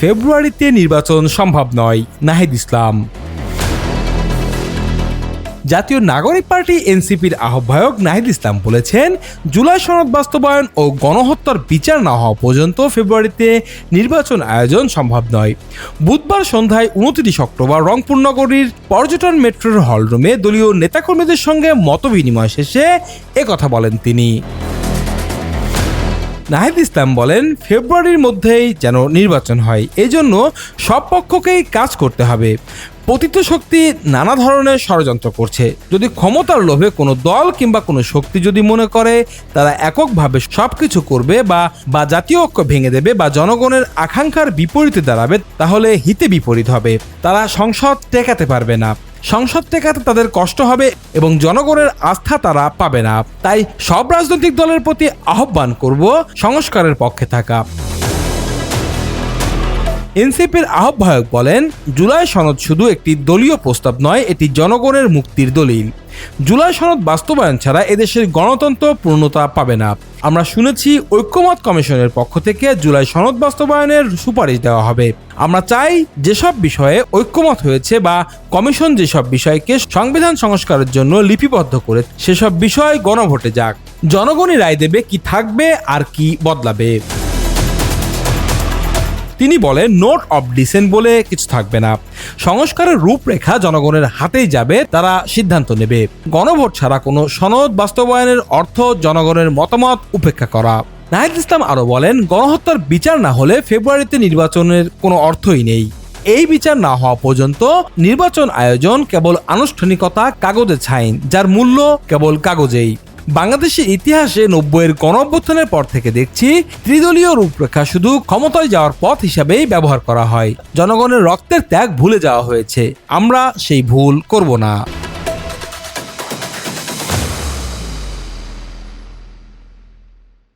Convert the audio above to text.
ফেব্রুয়ারিতে নির্বাচন সম্ভব নয়, নাহিদ ইসলাম। জাতীয় নাগরিক পার্টি এনসিপির আহ্বায়ক নাহিদ ইসলাম বলেছেন, জুলাই সনদ বাস্তবায়ন ও গণহত্যার বিচার না হওয়া পর্যন্ত ফেব্রুয়ারিতে নির্বাচন আয়োজন সম্ভব নয়। বুধবার সন্ধ্যায় উনত্রিশ অক্টোবর রংপুর নগরীর পর্যটন মেট্রোর হলরুমে দলীয় নেতাকর্মীদের সঙ্গে মতবিনিময় শেষে একথা বলেন তিনি। নাহিদ ইসলাম বলেন, ফেব্রুয়ারির মধ্যেই যেন নির্বাচন হয়, এজন্য জন্য সব পক্ষকেই কাজ করতে হবে। পতিত শক্তি নানা ধরনের ষড়যন্ত্র করছে। যদি ক্ষমতার লোভে কোনো দল কিংবা কোনো শক্তি যদি মনে করে, তারা এককভাবে সব কিছু করবে বা বা জাতীয় ঐক্য ভেঙে দেবে বা জনগণের আকাঙ্ক্ষার বিপরীতে দাঁড়াবে, তাহলে হিতে বিপরীত হবে। তারা সংসদ টেকাতে পারবে না। সংসদ টেকাতে তাদের কষ্ট হবে এবং জনগণের আস্থা তারা পাবে না। তাই সব রাজনৈতিক দলের প্রতি আহ্বান করব সংস্কারের পক্ষে থাকা। এনসিপির আহ্বায়ক বলেন, জুলাই সনদ শুধু একটি দলীয় প্রস্তাব নয়, এটি জনগণের মুক্তির দলিল। জুলাই সনদ বাস্তবায়ন ছাড়া এদেশের গণতন্ত্র পূর্ণতা পাবে না। আমরা শুনেছি ঐক্যমত কমিশনের পক্ষ থেকে জুলাই সনদ বাস্তবায়নের সুপারিশ দেওয়া হবে। আমরা চাই যেসব বিষয়ে ঐক্যমত হয়েছে বা কমিশন যেসব বিষয়কে সংবিধান সংস্কারের জন্য লিপিবদ্ধ করে, সেসব বিষয় গণভোটে যাক। জনগণই রায় দেবে কি থাকবে আর কি বদলাবে। তিনি বলেন নোট অফ ডিসেন্ট বলে কিছু থাকবে না। সংস্কারের রূপরেখা জনগণের হাতেই যাবে, তারা সিদ্ধান্ত নেবে। গণভোট ছাড়া কোনো সনদ বাস্তবায়নের অর্থ জনগণের মতামত উপেক্ষা করা। নাহিদ ইসলাম আরও বলেন, গণহত্যার বিচার না হলে ফেব্রুয়ারিতে নির্বাচনের কোনো অর্থই নেই। এই বিচার না হওয়া পর্যন্ত নির্বাচন আয়োজন কেবল আনুষ্ঠানিকতা কাগজে ছাইন, যার মূল্য কেবল কাগজেই। বাংলাদেশের ইতিহাসে নব্বইয়ের গণঅভ্যুত্থানের পর থেকে দেখছি ত্রিদলীয় রূপরেখা শুধু ক্ষমতায় যাওয়ার পথ হিসাবেই ব্যবহার করা হয়। জনগণের রক্তের ত্যাগ ভুলে যাওয়া হয়েছে। আমরা সেই ভুল করব না।